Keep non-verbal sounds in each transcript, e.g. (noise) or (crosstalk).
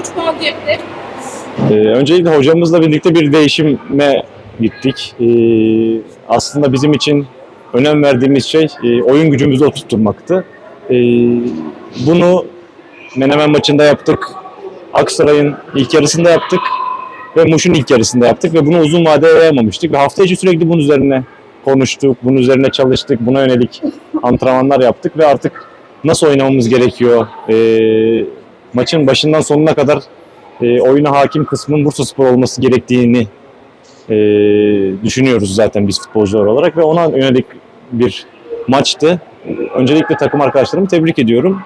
3 puan cepte. Ee, öncelikle hocamızla birlikte bir değişime gittik. Ee, aslında bizim için önem verdiğimiz şey e, oyun gücümüzü oturtturmaktı. Ee, bunu Menemen maçında yaptık. Aksaray'ın ilk yarısında yaptık. Ve Muş'un ilk yarısında yaptık ve bunu uzun vadeye yayamamıştık. Ve hafta içi sürekli bunun üzerine konuştuk, bunun üzerine çalıştık, buna yönelik antrenmanlar yaptık ve artık nasıl oynamamız gerekiyor, ee, maçın başından sonuna kadar e, oyuna hakim kısmın Bursa Spor olması gerektiğini e, düşünüyoruz zaten biz futbolcular olarak ve ona yönelik bir maçtı. Öncelikle takım arkadaşlarımı tebrik ediyorum.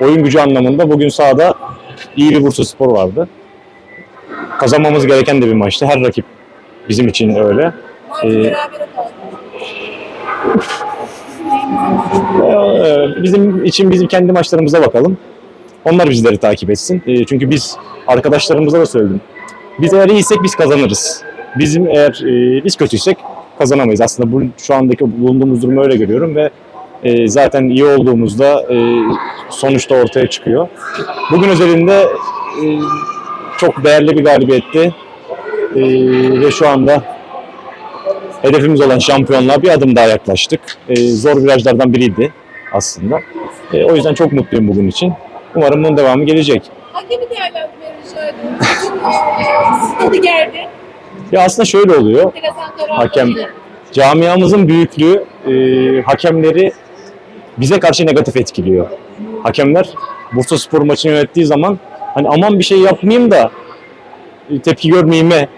Oyun gücü anlamında bugün sahada iyi bir Bursa Spor vardı. Kazanmamız gereken de bir maçtı. Her rakip bizim için öyle. Ee, Bizim için bizim kendi maçlarımıza bakalım. Onlar bizleri takip etsin. Ee, Çünkü biz arkadaşlarımıza da söyledim. Biz eğer iyiysek biz kazanırız. Bizim eğer e, biz kötüysek kazanamayız. Aslında bu, şu andaki bulunduğumuz durumu öyle görüyorum ve e, zaten iyi olduğumuzda e, sonuçta ortaya çıkıyor. Bugün özelinde e, çok değerli bir galibiyetti. E, ve şu anda hedefimiz olan şampiyonluğa bir adım daha yaklaştık. E, zor virajlardan biriydi aslında. E, o yüzden çok mutluyum bugün için. Umarım bunun devamı gelecek. Hakemi değerlendirmeyi rica ediyorum. Siz geldi. Ya aslında şöyle oluyor. Hakem camiamızın büyüklüğü e, hakemleri bize karşı negatif etkiliyor. Hakemler Bursa Spor maçını yönettiği zaman hani aman bir şey yapmayayım da e, tepki görmeyime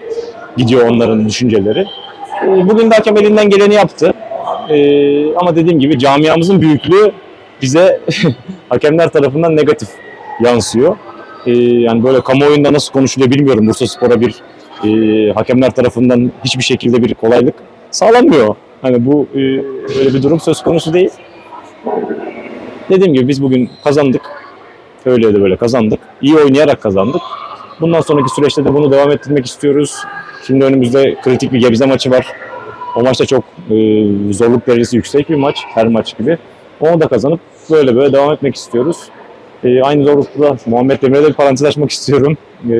gidiyor onların düşünceleri. E, Bugün de hakem elinden geleni yaptı. E, ama dediğim gibi camiamızın büyüklüğü bize (laughs) hakemler tarafından negatif yansıyor. E, yani böyle kamuoyunda nasıl konuşuluyor bilmiyorum. Bursa Spor'a bir e, hakemler tarafından hiçbir şekilde bir kolaylık sağlanmıyor. Hani bu e, öyle bir durum söz konusu değil. Dediğim gibi biz bugün kazandık. Öyle ya böyle kazandık. İyi oynayarak kazandık. Bundan sonraki süreçte de bunu devam ettirmek istiyoruz. Şimdi önümüzde kritik bir Gebze maçı var. O maçta çok e, zorluk derecesi yüksek bir maç. Her maç gibi. Onu da kazanıp böyle böyle devam etmek istiyoruz. E, aynı zorlukta Muhammed Demir'e de bir parantez açmak istiyorum. E,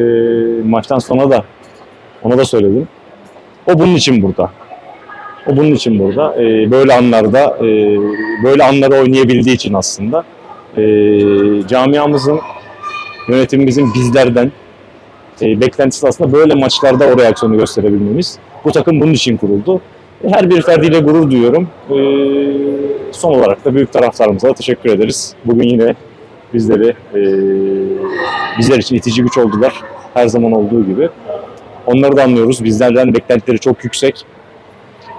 maçtan sonra da ona da söyledim. O bunun için burada. O bunun için burada. E, böyle anlarda, e, böyle anları oynayabildiği için aslında. E, camiamızın, yönetimimizin bizlerden e, beklentisi aslında böyle maçlarda o reaksiyonu gösterebilmemiz. Bu takım bunun için kuruldu. Her bir ferdiyle gurur duyuyorum. E, son olarak da büyük taraftarımıza da teşekkür ederiz. Bugün yine bizleri e, bizler için itici güç oldular. Her zaman olduğu gibi. Onları da anlıyoruz. Bizlerden beklentileri çok yüksek.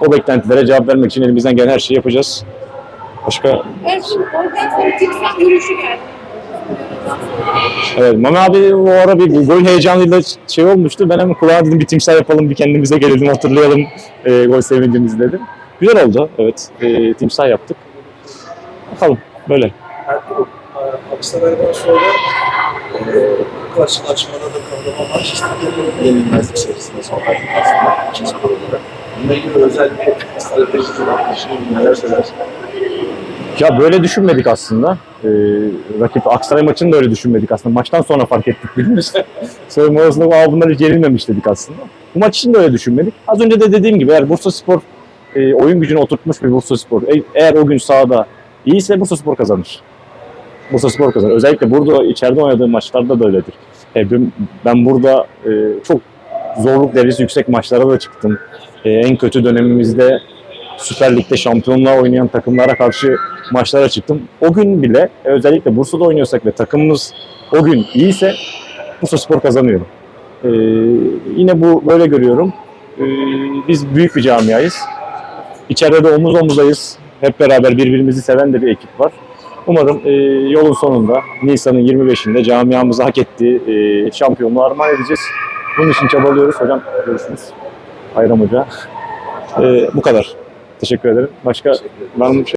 O beklentilere cevap vermek için elimizden gelen her şeyi yapacağız. Başka Evet, oradan sonra timsah yürüyüşü geldi. Evet, Mami abi o ara bir gol heyecanıyla şey olmuştu. Ben hemen kulağa dedim bir timsah yapalım, bir kendimize gelelim, hatırlayalım e, gol sevincimizi dedim. Güzel oldu, evet. E, timsah yaptık. Bakalım, böyle. Ertuğrul, e, sonra e, karşılaşmada da kavramı maç yenilmezlik serisinde son aslında iki spor olarak. Bununla ilgili özel bir strateji var. Şimdi neler söylersin? Ya böyle düşünmedik aslında. E, rakip Aksaray maçını da öyle düşünmedik aslında. Maçtan sonra fark ettik. Soyunma odasında Aa, bunlar hiç yenilmemiş dedik aslında. Bu maç için de öyle düşünmedik. Az önce de dediğim gibi eğer Bursa Spor e, oyun gücünü oturtmuş bir Bursa Spor. E- eğer o gün sahada iyiyse Bursa Spor kazanır. Bursa Spor kazanır. Özellikle burada içeride oynadığım maçlarda da öyledir. E, ben- burada e, çok zorluk derecesi yüksek maçlara da çıktım. E, en kötü dönemimizde Süper Lig'de şampiyonluğa oynayan takımlara karşı maçlara çıktım. O gün bile e, özellikle Bursa'da oynuyorsak ve takımımız o gün iyiyse Bursa Spor kazanıyor. E, yine bu böyle görüyorum. E, biz büyük bir camiayız. İçeride de omuz omuzayız. Hep beraber birbirimizi seven de bir ekip var. Umarım e, yolun sonunda Nisan'ın 25'inde camiamıza hak ettiği e, şampiyonluğu armağan edeceğiz. Bunun için çabalıyoruz. Hocam görüşürüz. Bayram Hoca. E, bu kadar. Teşekkür ederim. Başka var mı bir şey?